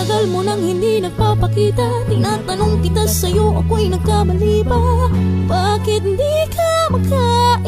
tagal mo nang hindi nagpapakita Tinatanong kita sa'yo, ako'y nagkamali ba? Bakit di ka maka